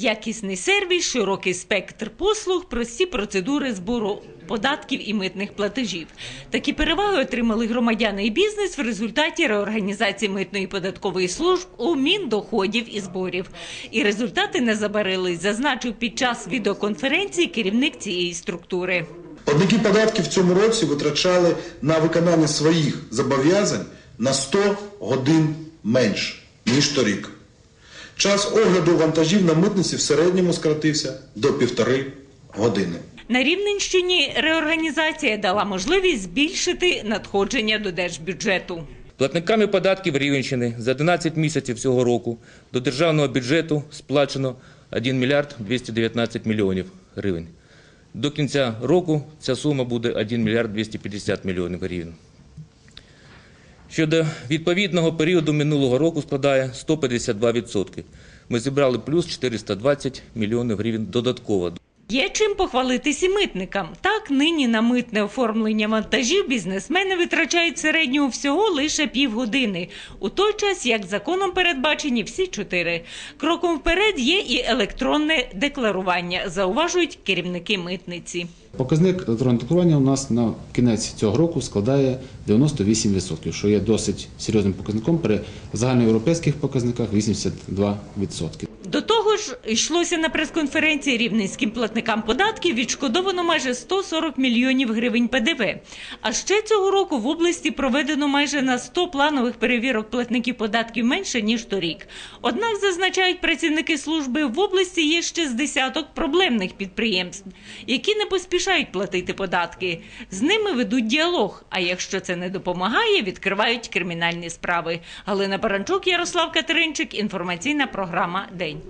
Якісний сервіс, широкий спектр послуг, прості процедури збору податків і митних платежів. Такі переваги отримали громадяни і бізнес в результаті реорганізації митної податкової служб у Міндоходів і зборів. І результати не забарились, зазначив під час відеоконференції керівник цієї структури. Платники податків в цьому році витрачали на виконання своїх зобов'язань на 100 годин менше, ніж торік. Час огляду вантажів на митниці в середньому скоротився до півтори години. На Рівненщині реорганізація дала можливість збільшити надходження до держбюджету. Платниками податків Рівенщини за 11 місяців цього року до державного бюджету сплачено 1 мільярд 219 мільйонів гривень. До кінця року ця сума буде 1 мільярд 250 мільйонів гривень. Щодо відповідного періоду минулого року складає 152%. Ми зібрали плюс 420 мільйонів гривень додатково. Є чим похвалитись і митникам. Так, нині на митне оформлення вантажів бізнесмени витрачають в середньому всього лише півгодини, у той час, як законом передбачені всі чотири. Кроком вперед є і електронне декларування, зауважують керівники митниці. Показник електронного декларування у нас на кінець цього року складає 98%, що є досить серйозним показником при загальноєвропейських показниках 82%. До того ж, йшлося на прес-конференції рівненським платникам податків відшкодовано майже 140 мільйонів гривень ПДВ. А ще цього року в області проведено майже на 100 планових перевірок платників податків менше ніж торік. Однак зазначають працівники служби в області є ще з десяток проблемних підприємств, які не поспішають платити податки. З ними ведуть діалог. А якщо це не допомагає, відкривають кримінальні справи. Галина Баранчук, Ярослав Катеринчик. Інформаційна програма День.